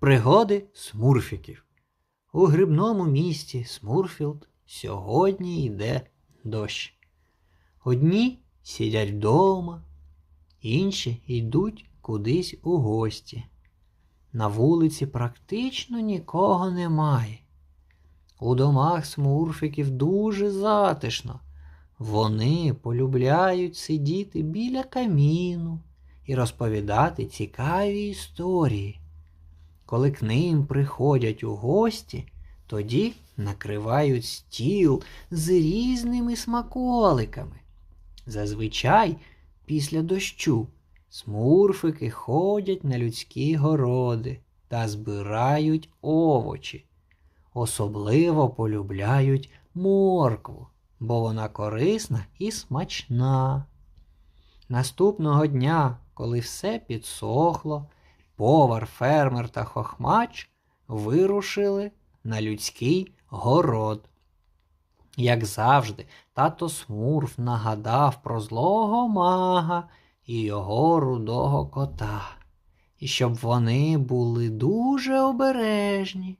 Пригоди смурфіків. У грибному місті Смурфілд сьогодні йде дощ. Одні сидять вдома, інші йдуть кудись у гості. На вулиці практично нікого немає. У домах смурфиків дуже затишно. Вони полюбляють сидіти біля каміну і розповідати цікаві історії. Коли к ним приходять у гості, тоді накривають стіл з різними смаколиками. Зазвичай після дощу смурфики ходять на людські городи та збирають овочі. Особливо полюбляють моркву, бо вона корисна і смачна. Наступного дня, коли все підсохло, повар, фермер та хохмач вирушили на людський город. Як завжди, тато Смурф нагадав про злого мага і його рудого кота, і щоб вони були дуже обережні.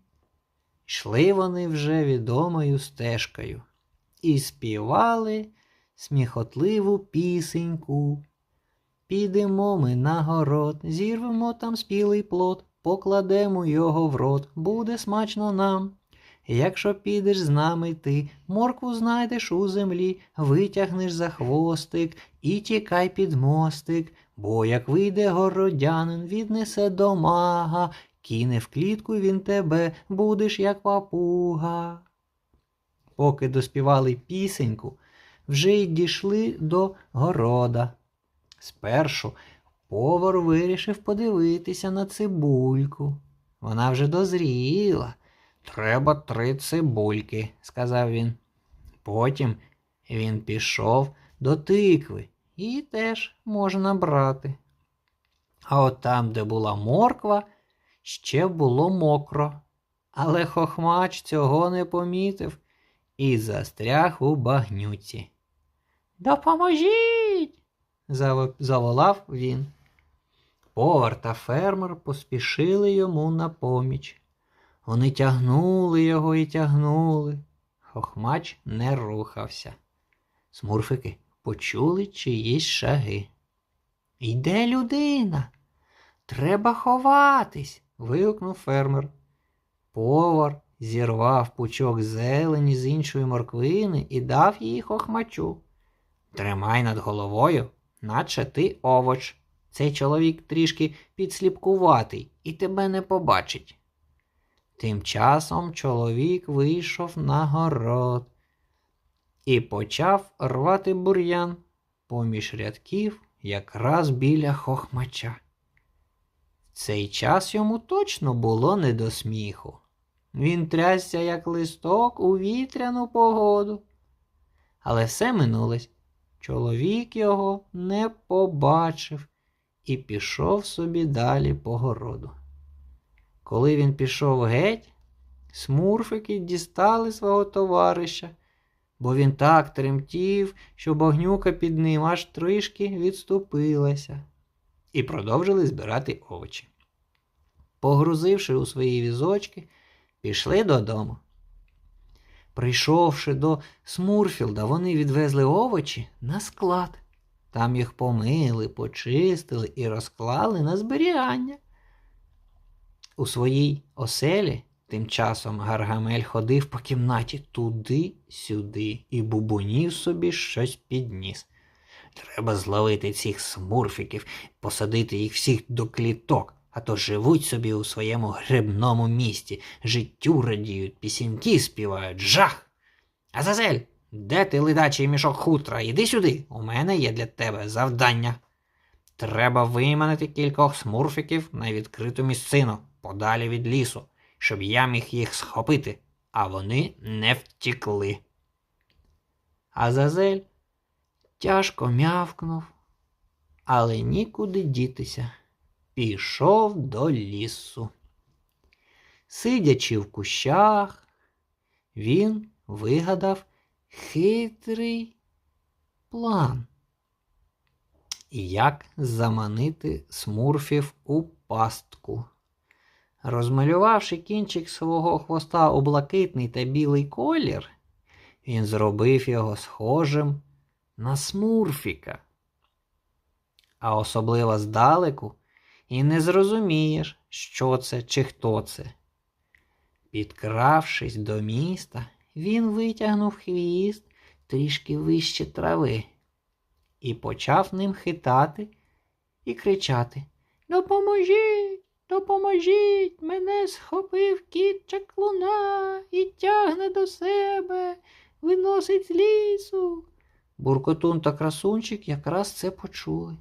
Йшли вони вже відомою стежкою і співали сміхотливу пісеньку. Підемо ми на город, зірвемо там спілий плод, покладемо його в рот, буде смачно нам. Якщо підеш з нами ти, моркву знайдеш у землі, витягнеш за хвостик і тікай під мостик, бо як вийде городянин, віднесе до мага, кине в клітку він тебе, будеш як папуга. Поки доспівали пісеньку, вже й дійшли до города. Спершу повар вирішив подивитися на цибульку. Вона вже дозріла. Треба три цибульки, сказав він. Потім він пішов до тикви і теж можна брати. А от там, де була морква, ще було мокро. Але хохмач цього не помітив і застряг у багнюці. Допоможіть! Заволав він. Повар та фермер поспішили йому на поміч. Вони тягнули його і тягнули. Хохмач не рухався. Смурфики почули чиїсь шаги. Йде людина. Треба ховатись. вигукнув фермер. Повар зірвав пучок зелені з іншої морквини і дав її хохмачу. Тримай над головою, наче ти овоч. Цей чоловік трішки підсліпкуватий і тебе не побачить. Тим часом чоловік вийшов на город і почав рвати бур'ян поміж рядків якраз біля хохмача. В цей час йому точно було не до сміху. Він трясся, як листок у вітряну погоду. Але все минулось. Чоловік його не побачив і пішов собі далі по городу. Коли він пішов геть, смурфики дістали свого товариша, бо він так тремтів, що багнюка під ним аж трішки відступилася, і продовжили збирати овочі. Погрузивши у свої візочки, пішли додому. Прийшовши до Смурфілда, вони відвезли овочі на склад. Там їх помили, почистили і розклали на зберігання. У своїй оселі тим часом Гаргамель ходив по кімнаті туди-сюди і бубунів собі щось підніс. Треба зловити цих смурфіків, посадити їх всіх до кліток, а то живуть собі у своєму грибному місті, життю радіють, пісеньки співають, жах. Азазель, де ти ледачий мішок хутра? Іди сюди, у мене є для тебе завдання. Треба виманити кількох смурфіків на відкриту місцину подалі від лісу, щоб я міг їх схопити, а вони не втікли. Азазель тяжко м'явкнув, але нікуди дітися. Пішов до лісу. Сидячи в кущах, він вигадав хитрий план. Як заманити смурфів у пастку. Розмалювавши кінчик свого хвоста у блакитний та білий колір, він зробив його схожим на смурфіка. А особливо здалеку і не зрозумієш, що це чи хто це. Підкравшись до міста, він витягнув хвіст трішки вище трави і почав ним хитати і кричати Допоможіть, допоможіть, мене схопив кіт чаклуна і тягне до себе, виносить з лісу. Буркотун та красунчик якраз це почули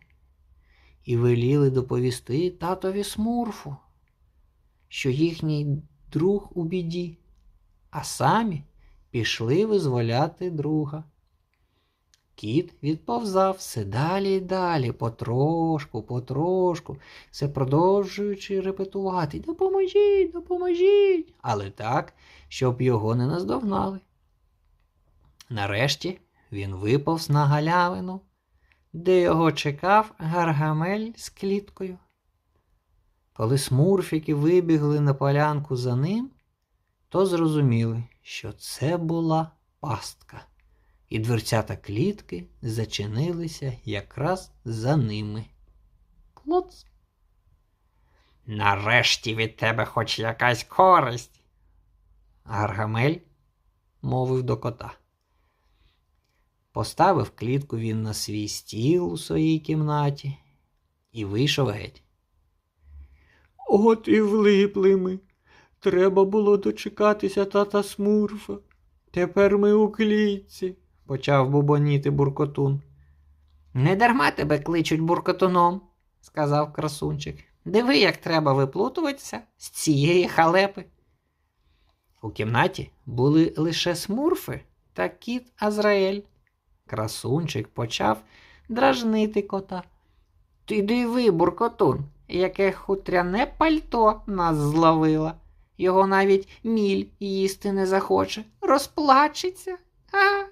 і веліли доповісти татові смурфу, що їхній друг у біді, а самі пішли визволяти друга. Кіт відповзав все далі й далі, потрошку, потрошку, все продовжуючи репетувати Допоможіть, допоможіть, але так, щоб його не наздогнали. Нарешті він виповз на галявину, де його чекав гаргамель з кліткою. Коли смурфіки вибігли на полянку за ним, то зрозуміли, що це була пастка, і дверцята клітки зачинилися якраз за ними. Клоц. Нарешті від тебе хоч якась користь. Гаргамель мовив до кота. Поставив клітку він на свій стіл у своїй кімнаті і вийшов геть. От і влипли ми. Треба було дочекатися тата Смурфа. Тепер ми у клітці, почав бубоніти буркотун. Не дарма тебе кличуть буркотуном, сказав красунчик. Диви, як треба виплутуватися з цієї халепи. У кімнаті були лише смурфи та кіт Азраель. Красунчик почав дражнити кота. Ти диви, буркотун, яке хутряне пальто нас зловила. Його навіть міль їсти не захоче, розплачеться. А?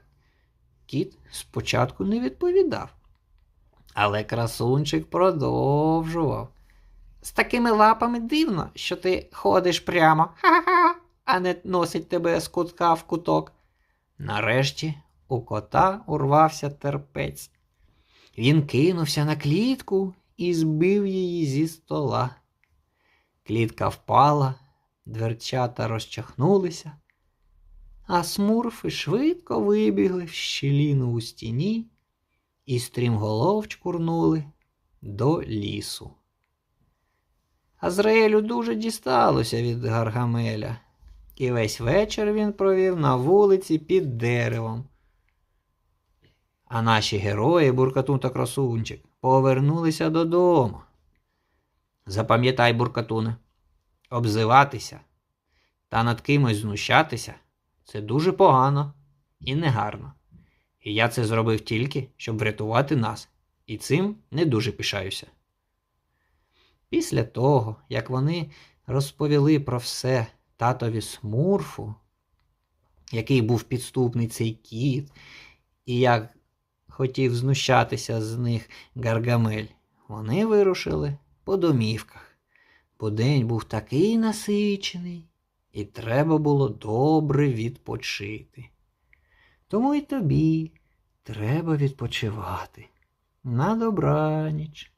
Кіт спочатку не відповідав, але красунчик продовжував. З такими лапами дивно, що ти ходиш прямо, ха-ха, а не носить тебе з кутка в куток. Нарешті у кота урвався терпець. Він кинувся на клітку і збив її зі стола. Клітка впала, дверчата розчахнулися, а смурфи швидко вибігли в щіліну у стіні і стрімголов чкурнули до лісу. Азраелю дуже дісталося від Гаргамеля, і весь вечір він провів на вулиці під деревом. А наші герої, Буркатун та Красунчик, повернулися додому. Запам'ятай, Буркатуне, обзиватися та над кимось знущатися це дуже погано і негарно. І я це зробив тільки, щоб врятувати нас, і цим не дуже пишаюся. Після того, як вони розповіли про все татові смурфу, який був підступний цей кіт, і як хотів знущатися з них Гаргамель, вони вирушили по домівках, бо день був такий насичений, і треба було добре відпочити. Тому й тобі треба відпочивати. На добраніч.